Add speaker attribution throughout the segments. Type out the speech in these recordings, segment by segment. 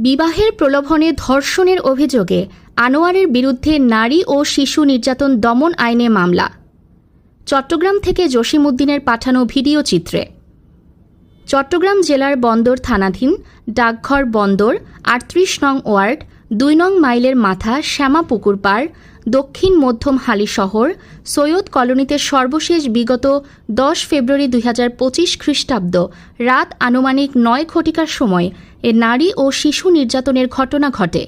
Speaker 1: বিবাহের প্রলোভনে ধর্ষণের অভিযোগে আনোয়ারের বিরুদ্ধে নারী ও শিশু নির্যাতন দমন আইনে মামলা। চট্টগ্রাম থেকে জসিমুদ্দিনের পাঠানো ভিডিও চিত্রে। চট্টগ্রাম জেলার বন্দর থানাধীন ডাকঘর বন্দর আটত্রিশ নং ওয়ার্ড দুই নং মাইলের মাথা শ্যামা পুকুর পাড় দক্ষিণ মধ্যম হালি শহর, সৈয়দ কলোনিতে সর্বশেষ বিগত দশ ফেব্রুয়ারি দুই হাজার পঁচিশ খ্রিস্টাব্দ, রাত আনুমানিক নয় ঘটিকার সময় এ নারী ও শিশু নির্যাতনের ঘটনা ঘটে।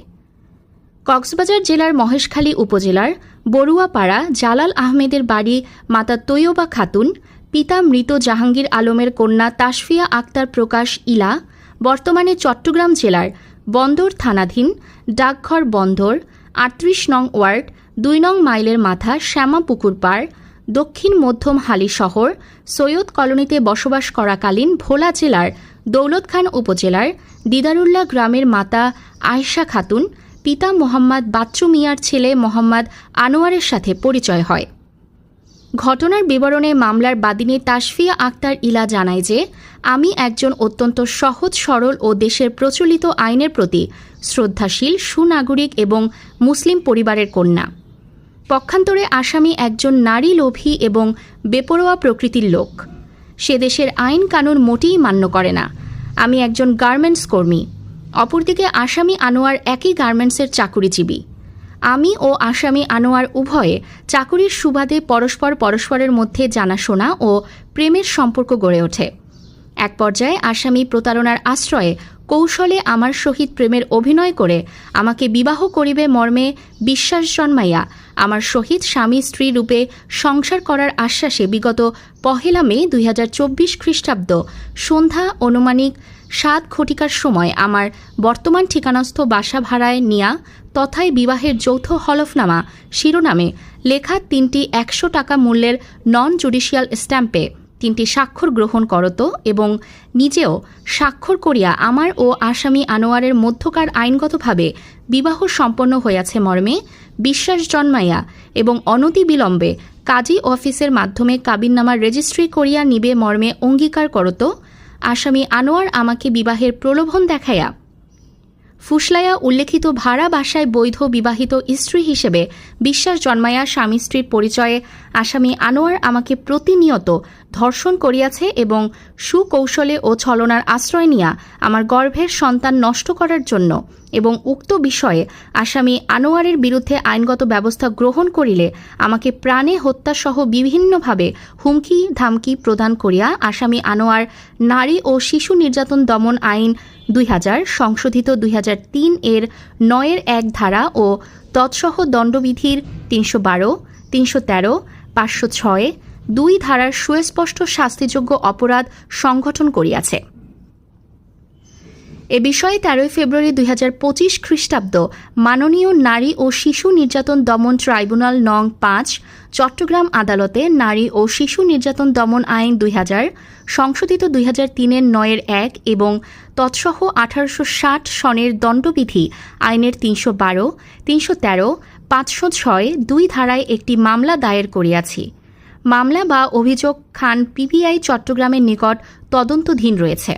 Speaker 1: কক্সবাজার জেলার মহেশখালী উপজেলার বড়ুয়াপাড়া জালাল আহমেদের বাড়ি মাতা তৈয়বা খাতুন, পিতা মৃত জাহাঙ্গীর আলমের কন্যা তাসফিয়া আক্তার প্রকাশ ইলা, বর্তমানে চট্টগ্রাম জেলার বন্দর থানাধীন ডাকঘর বন্দর, আটত্রিশ নং ওয়ার্ড, দুই নং মাইলের মাথা শ্যামা পুকুর পাড় দক্ষিণ মধ্যম হালি শহর, সৈয়দ কলোনিতে বসবাস করাকালীন ভোলা জেলার দৌলতখান উপজেলার দিদারুল্লাহ গ্রামের মাতা আয়েশা খাতুন, পিতা মোহাম্মদ বাচ্চু মিয়ার ছেলে মোহাম্মদ আনোয়ারের সাথে পরিচয় হয়। ঘটনার বিবরণে মামলার বাদিনী তাসফিয়া আক্তার ইলা জানায় যে, আমি একজন অত্যন্ত সহজ, সরল ও দেশের প্রচলিত আইনের প্রতি শ্রদ্ধাশীল, সুনাগরিক এবং মুসলিম পরিবারের কন্যা। পক্ষান্তরে আসামি একজন নারী লোভী এবং বেপরোয়া প্রকৃতির লোক। সে দেশের আইন কানুন মোটেই মান্য করে না। আমি একজন গার্মেন্টস কর্মী। অপরদিকে আসামি আনোয়ার একই গার্মেন্টসের চাকুরিজীবী। আমি ও আসামি আনোয়ার উভয়ে চাকুরির সুবাদে পরস্পর পরস্পরের মধ্যে জানাশোনা ও প্রেমের সম্পর্ক গড়ে ওঠে। এক পর্যায়ে আসামি প্রতারণার আশ্রয়ে কৌশলে আমার সহিত প্রেমের অভিনয় করে আমাকে বিবাহ করিবে মর্মে বিশ্বাস জন্মাইয়া আমার সহিত স্বামী স্ত্রী রূপে সংসার করার আশ্বাসে বিগত পহেলা মে দুই হাজার চব্বিশ খ্রিস্টাব্দ সন্ধ্যা অনুমানিক সাত ঘটিকার সময় আমার বর্তমান ঠিকানাস্থ বাসা ভাড়ায় নিয়া তথায় বিবাহের যৌথ হলফনামা শিরোনামে লেখা তিনটি একশো টাকা মূল্যের নন জুডিশিয়াল স্ট্যাম্পে। তিনটি স্বাক্ষর গ্রহণ করত এবং নিজেও স্বাক্ষর করিয়া আমার ও আসামি আনোয়ারের মধ্যকার আইনগতভাবে বিবাহ সম্পন্ন হইয়াছে মর্মে বিশ্বাস জন্মাইয়া এবং অনতিবিলম্বে কাজী অফিসের মাধ্যমে কাবিননামার রেজিস্ট্রি করিয়া নিবে মর্মে অঙ্গীকার করত, আসামি আনোয়ার আমাকে বিবাহের প্রলোভন দেখাইয়া ফুসলাইয়া উল্লেখিত ভাড়া বাসায় বৈধ বিবাহিত স্ত্রী হিসেবে বিশ্বাস জন্মায়া স্বামী স্ত্রীর পরিচয়ে আসামি আনোয়ার আমাকে প্রতিনিয়ত ধর্ষণ করিয়াছে এবং সুকৌশলে ও ছলনার আশ্রয় নিয়া আমার গর্ভের সন্তান নষ্ট করার জন্য এবং উক্ত বিষয়ে আসামি আনোয়ারের বিরুদ্ধে আইনগত ব্যবস্থা গ্রহণ করিলে আমাকে প্রাণে হত্যাসহ বিভিন্নভাবে হুমকি ধামকি প্রদান করিয়া আসামি আনোয়ার নারী ও শিশু নির্যাতন দমন আইন দুই হাজার, সংশোধিত দুই হাজার তিন এর নয়ের এক ধারা ও তৎসহ দণ্ডবিধির তিনশো বারো, তিনশো তেরো, পাঁচশো ছয় দুই ধারার সুস্পষ্ট শাস্তিযোগ্য অপরাধ সংগঠন করিয়াছে। এ বিষয়ে তেরোই ফেব্রুয়ারি দুই হাজার পঁচিশ খ্রিস্টাব্দ মাননীয় নারী ও শিশু নির্যাতন দমন ট্রাইব্যুনাল নং পাঁচ, চট্টগ্রাম আদালতে নারী ও শিশু নির্যাতন দমন আইন দুই হাজার, সংশোধিত দুই হাজার তিনের নয়ের এক এবং তৎসহ আঠারোশো ষাট সনের দণ্ডবিধি আইনের তিনশো বারো, তিনশো তেরো, পাঁচশো ছয় দুই ধারায় একটি মামলা দায়ের করিয়াছি। মামলা বা অভিযোগ খান পিবিআই চট্টগ্রামের নিকট তদন্তধীন রয়েছে।